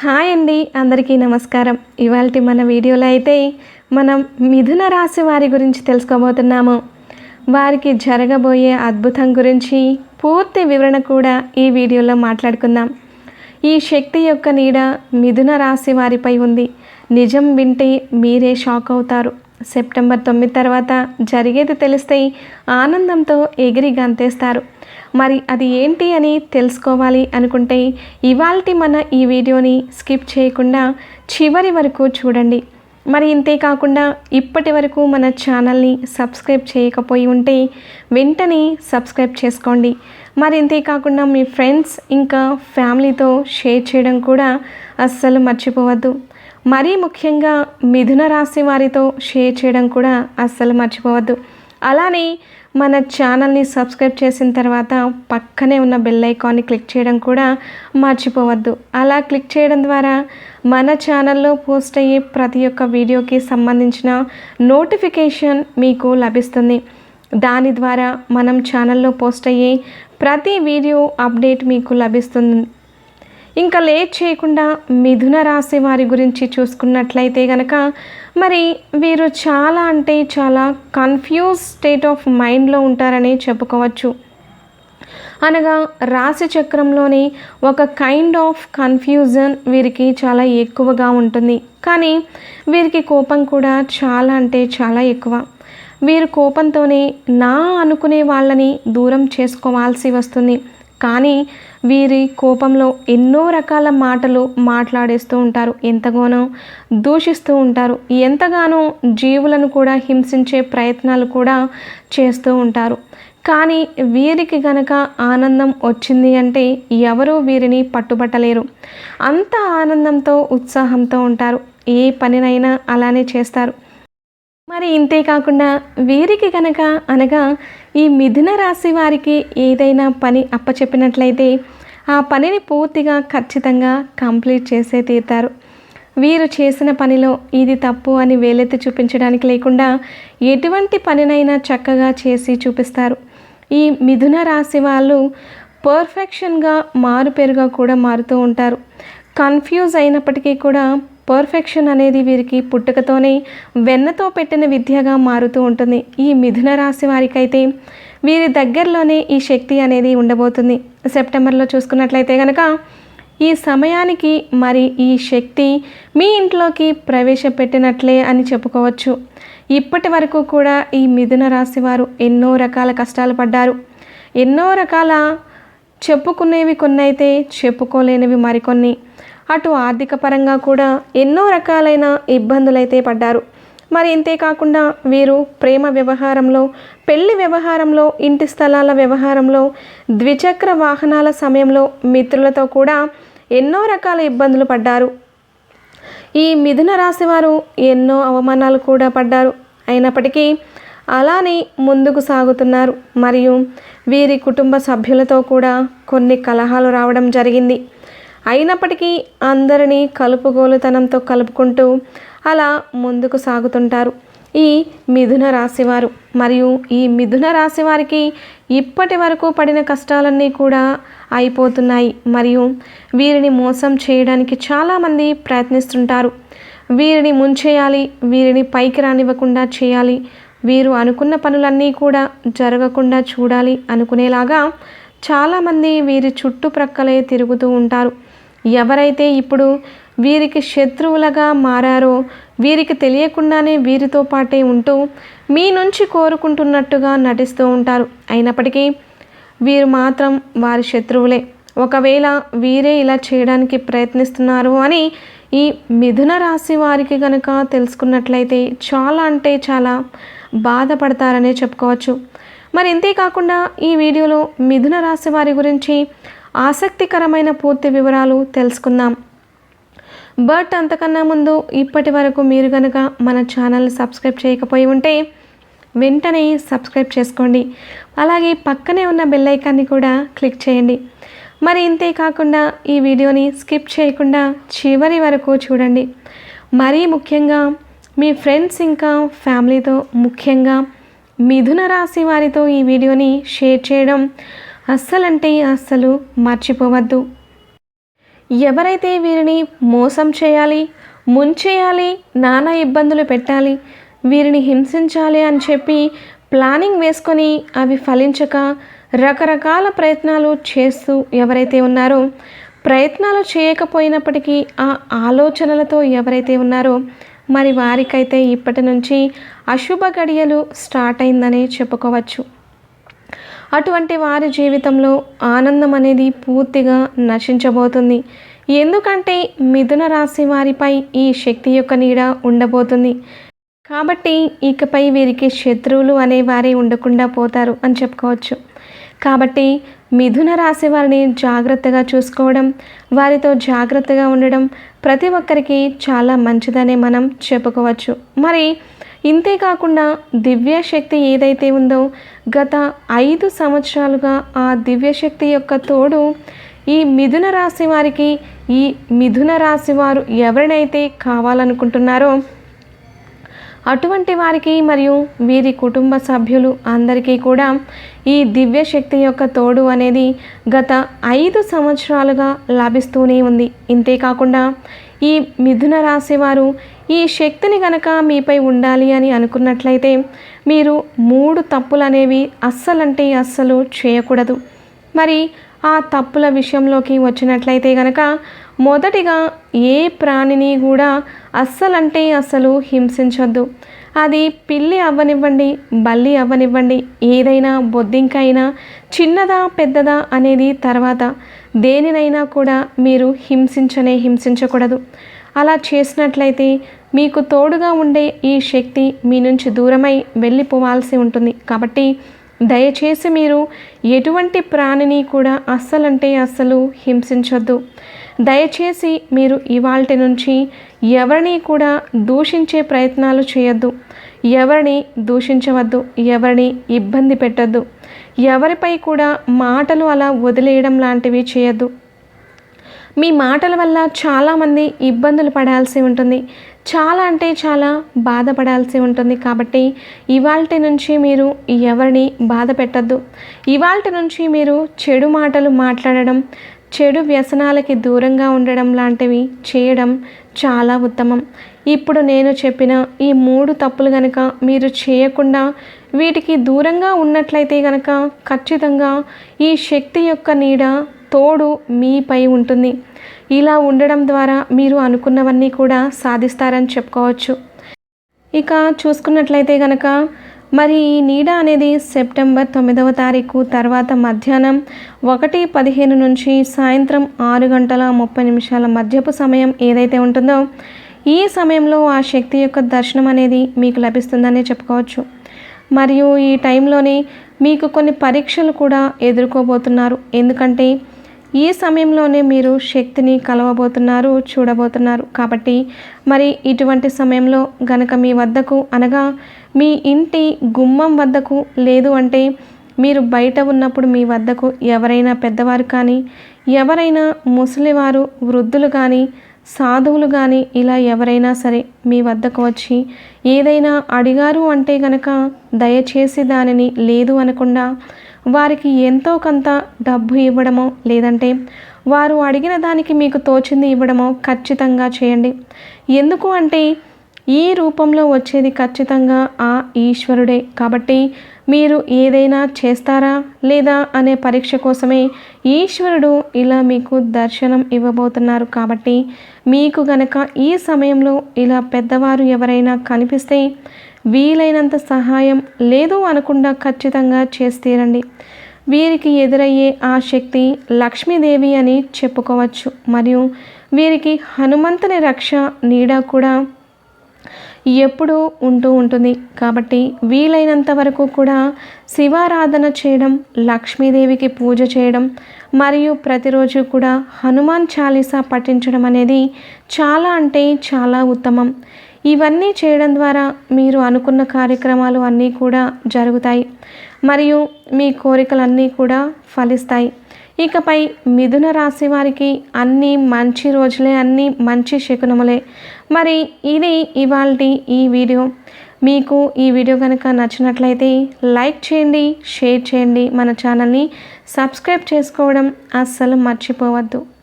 Hi అండి అందరికీ నమస్కారం. ఇవాళ మన వీడియోలో అయితే మనం మిథున రాశి వారి గురించి తెలుసుకోబోతున్నాము. వారికి జరగబోయే అద్భుతం గురించి పూర్తి వివరణ కూడా ఈ వీడియోలో మాట్లాడుకుందాం. ఈ శక్తి యొక్క నీడ మిథున రాశి వారిపై ఉంది. నిజం వింటే మీరే షాక్ అవుతారు. సెప్టెంబర్ తొమ్మిది తర్వాత జరిగేది తెలిస్తే ఆనందంతో ఎగిరి గంతేస్తారు. మరి అది ఏంటి అని తెలుసుకోవాలి అనుకుంటే ఇవాల్టి మన ఈ వీడియోని స్కిప్ చేయకుండా చివరి వరకు చూడండి. మరి ఇంతే కాకుండా ఇప్పటి వరకు మన ఛానల్ని సబ్స్క్రైబ్ చేయకపోయి ఉంటే వెంటనే సబ్స్క్రైబ్ చేసుకోండి. మరి ఇంతే కాకుండా మీ ఫ్రెండ్స్ ఇంకా ఫ్యామిలీతో షేర్ చేయడం కూడా అస్సలు మర్చిపోవద్దు. మరీ ముఖ్యంగా మిథున రాశి వారితో షేర్ చేయడం కూడా అస్సలు మర్చిపోవద్దు. అలానే మన ఛానల్ని సబ్స్క్రైబ్ చేసిన తర్వాత పక్కనే ఉన్న బెల్ ఐకాన్ని క్లిక్ చేయడం కూడా మర్చిపోవద్దు. అలా క్లిక్ చేయడం ద్వారా మన ఛానల్లో పోస్ట్ అయ్యే ప్రతి ఒక్క వీడియోకి సంబంధించిన నోటిఫికేషన్ మీకు లభిస్తుంది. దాని ద్వారా మనం ఛానల్లో పోస్ట్ అయ్యే ప్రతి వీడియో అప్డేట్ మీకు లభిస్తుంది. ఇంకా లేట్ చేయకుండా మిథున రాశి వారి గురించి చూసుకున్నట్లయితే గనక మరి వీరు చాలా అంటే చాలా కన్ఫ్యూజ్ స్టేట్ ఆఫ్ మైండ్లో ఉంటారని చెప్పుకోవచ్చు. అనగా రాశి చక్రంలోని ఒక కైండ్ ఆఫ్ కన్ఫ్యూజన్ వీరికి చాలా ఎక్కువగా ఉంటుంది. కానీ వీరికి కోపం కూడా చాలా అంటే చాలా ఎక్కువ. వీరు కోపంతోనే నా అనుకునే వాళ్ళని దూరం చేసుకోవాల్సి వస్తుంది. కానీ వీరి కోపంలో ఎన్నో రకాల మాటలు మాట్లాడేస్తూ ఉంటారు. ఎంతగానో దూషిస్తూ ఉంటారు. ఎంతగానో జీవులను కూడా హింసించే ప్రయత్నాలు కూడా చేస్తూ ఉంటారు. కానీ వీరికి గనక ఆనందం వచ్చింది అంటే ఎవరూ వీరిని పట్టుబట్టలేరు. అంత ఆనందంతో ఉత్సాహంతో ఉంటారు. ఏ పనినైనా అలానే చేస్తారు. మరి ఇంతే కాకుండా వీరికి కనుక అనగా ఈ మిథున రాశి వారికి ఏదైనా పని అప్పచెప్పినట్లయితే ఆ పనిని పూర్తిగా ఖచ్చితంగా కంప్లీట్ చేసే తీరుతారు. వీరు చేసిన పనిలో ఇది తప్పు అని వేలెత్తి చూపించడానికి లేకుండా ఎటువంటి పనినైనా చక్కగా చేసి చూపిస్తారు. ఈ మిథున రాశి వాళ్ళు పర్ఫెక్షన్గా మారుపేరుగా కూడా మారుతూ ఉంటారు. కన్ఫ్యూజ్ అయినప్పటికీ కూడా పర్ఫెక్షన్ అనేది వీరికి పుట్టుకతోనే వెన్నతో పెట్టిన విద్యగా మారుతూ ఉంటుంది. ఈ మిథున రాశి వారికైతే వీరి దగ్గరలోనే ఈ శక్తి అనేది ఉండబోతుంది. సెప్టెంబర్లో చూసుకున్నట్లయితే కనుక ఈ సమయానికి మరి ఈ శక్తి మీ ఇంట్లోకి ప్రవేశపెట్టినట్లే అని చెప్పుకోవచ్చు. ఇప్పటి వరకు కూడా ఈ మిథున రాశి వారు ఎన్నో రకాల కష్టాలు పడ్డారు. ఎన్నో రకాల చెప్పుకునేవి కొన్ని అయితే చెప్పుకోలేనివి మరికొన్ని. అటు ఆర్థిక పరంగా కూడా ఎన్నో రకాలైన ఇబ్బందులైతే పడ్డారు. మరి ఇంతేకాకుండా వీరు ప్రేమ వ్యవహారంలో పెళ్ళి వ్యవహారంలో ఇంటి స్థలాల వ్యవహారంలో ద్విచక్ర వాహనాల సమయంలో మిత్రులతో కూడా ఎన్నో రకాల ఇబ్బందులు పడ్డారు. ఈ మిథున రాశి వారు ఎన్నో అవమానాలు కూడా పడ్డారు. అయినప్పటికీ అలానే ముందుకు సాగుతున్నారు. మరియు వీరి కుటుంబ సభ్యులతో కూడా కొన్ని కలహాలు రావడం జరిగింది. అయినప్పటికీ అందరినీ కలుపుగోలుతనంతో కలుపుకుంటూ అలా ముందుకు సాగుతుంటారు. ఈ మిథున రాశివారు మరియు ఈ మిథున రాశి వారికి ఇప్పటి వరకు పడిన కష్టాలన్నీ కూడా అయిపోతున్నాయి. మరియు వీరిని మోసం చేయడానికి చాలామంది ప్రయత్నిస్తుంటారు. వీరిని ముంచేయాలి వీరిని పైకి రానివ్వకుండా చేయాలి వీరు అనుకున్న పనులన్నీ కూడా జరగకుండా చూడాలి అనుకునేలాగా చాలామంది వీరి చుట్టుప్రక్కలే తిరుగుతూ ఉంటారు. ఎవరైతే ఇప్పుడు వీరికి శత్రువులుగా మారారో వీరికి తెలియకుండానే వీరితో పాటే ఉంటూ మీ నుంచి కోరుకుంటున్నట్టుగా నటిస్తూ ఉంటారు. అయినప్పటికీ వీరు మాత్రం వారి శత్రువులే. ఒకవేళ వీరే ఇలా చేయడానికి ప్రయత్నిస్తున్నారు అని ఈ మిథున రాశి వారికి కనుక తెలుసుకున్నట్లయితే చాలా అంటే చాలా బాధపడతారనే చెప్పుకోవచ్చు. మరి ఇంతే కాకుండా ఈ వీడియోలో మిథున రాశి వారి గురించి ఆసక్తికరమైన పూర్తి వివరాలు తెలుసుకుందాం. బట్ అంతకన్నా ముందు ఇప్పటి వరకు మీరు కనుక మన ఛానల్ సబ్స్క్రైబ్ చేయకపోయి ఉంటే వెంటనే సబ్స్క్రైబ్ చేసుకోండి. అలాగే పక్కనే ఉన్న బెల్ ఐకాన్ని కూడా క్లిక్ చేయండి. మరి ఇంతే కాకుండా ఈ వీడియోని స్కిప్ చేయకుండా చివరి వరకు చూడండి. మరీ ముఖ్యంగా మీ ఫ్రెండ్స్ ఇంకా ఫ్యామిలీతో ముఖ్యంగా మిథున రాశి వారితో ఈ వీడియోని షేర్ చేయడం అస్సలంటే అస్సలు మర్చిపోవద్దు. ఎవరైతే వీరిని మోసం చేయాలి ముంచేయాలి నానా ఇబ్బందులు పెట్టాలి వీరిని హింసించాలి అని చెప్పి ప్లానింగ్ వేసుకొని అవి ఫలించక రకరకాల ప్రయత్నాలు చేస్తూ ఎవరైతే ఉన్నారో ప్రయత్నాలు చేయకపోయినప్పటికీ ఆ ఆలోచనలతో ఎవరైతే ఉన్నారో మరి వారికైతే ఇప్పటి నుంచి అశుభ గడియలు స్టార్ట్ అయిందని చెప్పుకోవచ్చు. అటువంటి వారి జీవితంలో ఆనందం అనేది పూర్తిగా నశించబోతుంది. ఎందుకంటే మిథున రాశి వారిపై ఈ శక్తి యొక్క నీడ ఉండబోతుంది. కాబట్టి ఇకపై వీరికి శత్రువులు అనేవారే ఉండకుండా పోతారు అని చెప్పుకోవచ్చు. కాబట్టి మిథున రాశి వారిని జాగ్రత్తగా చూసుకోవడం వారితో జాగ్రత్తగా ఉండడం ప్రతి ఒక్కరికి చాలా మంచిదనే మనం చెప్పుకోవచ్చు. మరి ఇంతేకాకుండా దివ్యశక్తి ఏదైతే ఉందో గత ఐదు సంవత్సరాలుగా ఆ దివ్యశక్తి యొక్క తోడు ఈ మిథున రాశి వారికి ఈ మిథున రాశి వారు ఎవరినైతే కావాలనుకుంటున్నారో అటువంటి వారికి మరియు వీరి కుటుంబ సభ్యులు అందరికీ కూడా ఈ దివ్య శక్తి యొక్క తోడు అనేది గత ఐదు సంవత్సరాలుగా లభిస్తూనే ఉంది. ఇంతేకాకుండా ఈ మిథున రాశి వారు ఈ శక్తిని గనక మీపై ఉండాలి అని అనుకున్నట్లయితే మీరు మూడు తప్పులు అనేవి అస్సలంటే అస్సలు చేయకూడదు. మరి ఆ తప్పుల విషయంలోకి వచ్చినట్లయితే గనక మొదటిగా ఏ ప్రాణిని కూడా అస్సలంటే అస్సలు హింసించొద్దు. అది పిల్లి అవ్వనివ్వండి బల్లి అవ్వనివ్వండి ఏదైనా బొద్దింకైనా చిన్నదా పెద్దదా అనేది తర్వాత. దేనినైనా కూడా మీరు హింసించనే హింసించకూడదు. అలా చేసినట్లయితే మీకు తోడుగా ఉండే ఈ శక్తి మీ నుంచి దూరమై వెళ్ళిపోవాల్సి ఉంటుంది. కాబట్టి దయచేసి మీరు ఎటువంటి ప్రాణిని కూడా అస్సలంటే అస్సలు హింసించొద్దు. దయచేసి మీరు ఇవాల్టి నుంచి ఎవరిని కూడా దూషించే ప్రయత్నాలు చేయొద్దు. ఎవరిని దూషించవద్దు. ఎవరిని ఇబ్బంది పెట్టద్దు. ఎవరిపై కూడా మాటలు అలా వదిలేయడం లాంటివి చేయొద్దు. మీ మాటల వల్ల చాలామంది ఇబ్బందులు పడాల్సి ఉంటుంది. చాలా అంటే చాలా బాధపడాల్సి ఉంటుంది కాబట్టి ఇవాల్టి నుంచి మీరు ఎవరిని బాధ పెట్టద్దు. ఇవాల్టి నుంచి మీరు చెడు మాటలు మాట్లాడడం చెడు వ్యసనాలకి దూరంగా ఉండడం లాంటివి చేయడం చాలా ఉత్తమం. ఇప్పుడు నేను చెప్పిన ఈ మూడు తప్పులు గనక మీరు చేయకుండా వీటికి దూరంగా ఉన్నట్లయితే గనక ఖచ్చితంగా ఈ శక్తి యొక్క నీడ తోడు మీపై ఉంటుంది. ఇలా ఉండడం ద్వారా మీరు అనుకున్నవన్నీ కూడా సాధిస్తారని చెప్పుకోవచ్చు. ఇక చూసుకున్నట్లయితే కనుక మరి ఈ నీడ అనేది సెప్టెంబర్ తొమ్మిదవ తారీఖు తర్వాత మధ్యాహ్నం ఒకటి పదిహేను నుంచి సాయంత్రం ఆరు గంటల ముప్పై నిమిషాల మధ్యపు సమయం ఏదైతే ఉంటుందో ఈ సమయంలో ఆ శక్తి యొక్క దర్శనం అనేది మీకు లభిస్తుందని చెప్పుకోవచ్చు. మరియు ఈ టైంలోనే మీకు కొన్ని పరీక్షలు కూడా ఎదుర్కోబోతున్నారు. ఎందుకంటే ఈ సమయంలోనే మీరు శక్తిని కలవబోతున్నారు చూడబోతున్నారు. కాబట్టి మరి ఇటువంటి సమయంలో గనక మీ వద్దకు అనగా మీ ఇంటి గుమ్మం వద్దకు లేదు అంటే మీరు బయట ఉన్నప్పుడు మీ వద్దకు ఎవరైనా పెద్దవారు కానీ ఎవరైనా ముసలివారు వృద్ధులు కానీ సాధువులు కానీ ఇలా ఎవరైనా సరే మీ వద్దకు వచ్చి ఏదైనా అడిగారు అంటే గనక దయచేసి దానిని లేదు అనకుండా వారికి ఎంతో కొంత డబ్బు ఇవ్వడమో లేదంటే వారు అడిగిన దానికి మీకు తోచింది ఇవ్వడమో ఖచ్చితంగా చేయండి. ఎందుకు అంటే ఈ రూపంలో వచ్చేది ఖచ్చితంగా ఆ ఈశ్వరుడే. కాబట్టి మీరు ఏదైనా చేస్తారా లేదా అనే పరీక్ష కోసమే ఈశ్వరుడు ఇలా మీకు దర్శనం ఇవ్వబోతున్నారు. కాబట్టి మీకు గనక ఈ సమయంలో ఇలా పెద్దవారు ఎవరైనా కనిపిస్తే వీలైనంత సహాయం లేదు అనకుండా ఖచ్చితంగా చేస్తీరండి. వీరికి ఎదురయ్యే ఆ శక్తి లక్ష్మీదేవి అని చెప్పుకోవచ్చు. మరియు వీరికి హనుమంతుని రక్ష నీడ కూడా ఎప్పుడూ ఉంటూ ఉంటుంది. కాబట్టి వీలైనంత వరకు కూడా శివారాధన చేయడం లక్ష్మీదేవికి పూజ చేయడం మరియు ప్రతిరోజు కూడా హనుమాన్ చాలీసా పఠించడం అనేది చాలా అంటే చాలా ఉత్తమం. ఇవన్నీ చేయడం ద్వారా మీరు అనుకున్న కార్యక్రమాలు అన్నీ కూడా జరుగుతాయి. మరియు మీ కోరికలన్నీ కూడా ఫలిస్తాయి. ఇకపై మిథున రాశి వారికి అన్నీ మంచి రోజులే అన్నీ మంచి శకునములే. మరి ఇది ఇవాళ ఈ వీడియో. మీకు ఈ వీడియో కనుక నచ్చినట్లయితే లైక్ చేయండి షేర్ చేయండి. మన ఛానల్ని సబ్స్క్రైబ్ చేసుకోవడం అస్సలు మర్చిపోవద్దు.